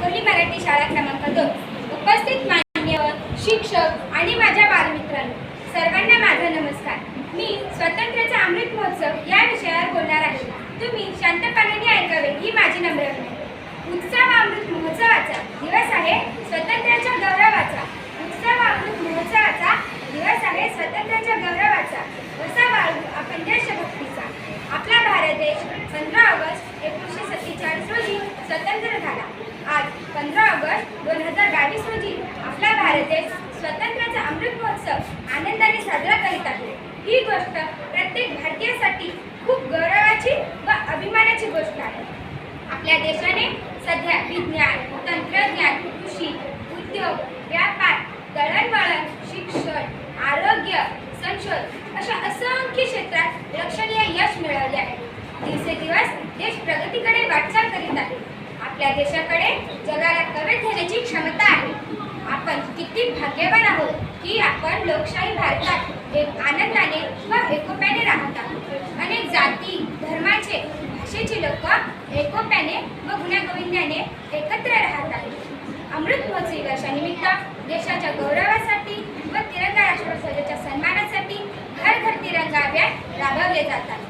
साकोली मराठी शाळा क्रमांक दोन उपस्थित मान्यवर शिक्षक आणि माझ्या बालमित्रांनो सर्वांना माझा नमस्कार. मी स्वातंत्र्याचा अमृत महोत्सव या दोन हजार बावीस रोजी आपला भारत देश स्वातंत्र्याचा अमृत महोत्सव आनंदाने साजरा करीत आहे. ही गोष्ट प्रत्येक भारतीयासाठी खूप गौरवाची व अभिमानाची गोष्ट आहे. आपल्या देशाने सध्या विज्ञान तंत्रज्ञान कृषी उद्योग व्यापार दळणवळण शिक्षण आरोग्य संशोधन अशा असंख्य क्षेत्रात लक्षणीय यश मिळवले आहे. दिवसेदिवस देश प्रगतीकडे वाटचाल करीत आहे. आपल्या देशाकडे जगाला कवेत घेण्याची क्षमता आहे. आपण किती भाग्यवान आहोत की आपण लोकशाही भारतात एक आनंदाने व एकोप्याने राहत आहोत. अनेक जाती धर्माचे भाषेचे लोक एकोप्याने व गुण्यागोविंदाने एकत्र राहत आहेत. अमृत महोत्सवी वर्षानिमित्त देशाच्या गौरवासाठी व तिरंगा राष्ट्रध्वजाच्या सन्मानासाठी घर घर तिरंगा अभियान राबवले जातात.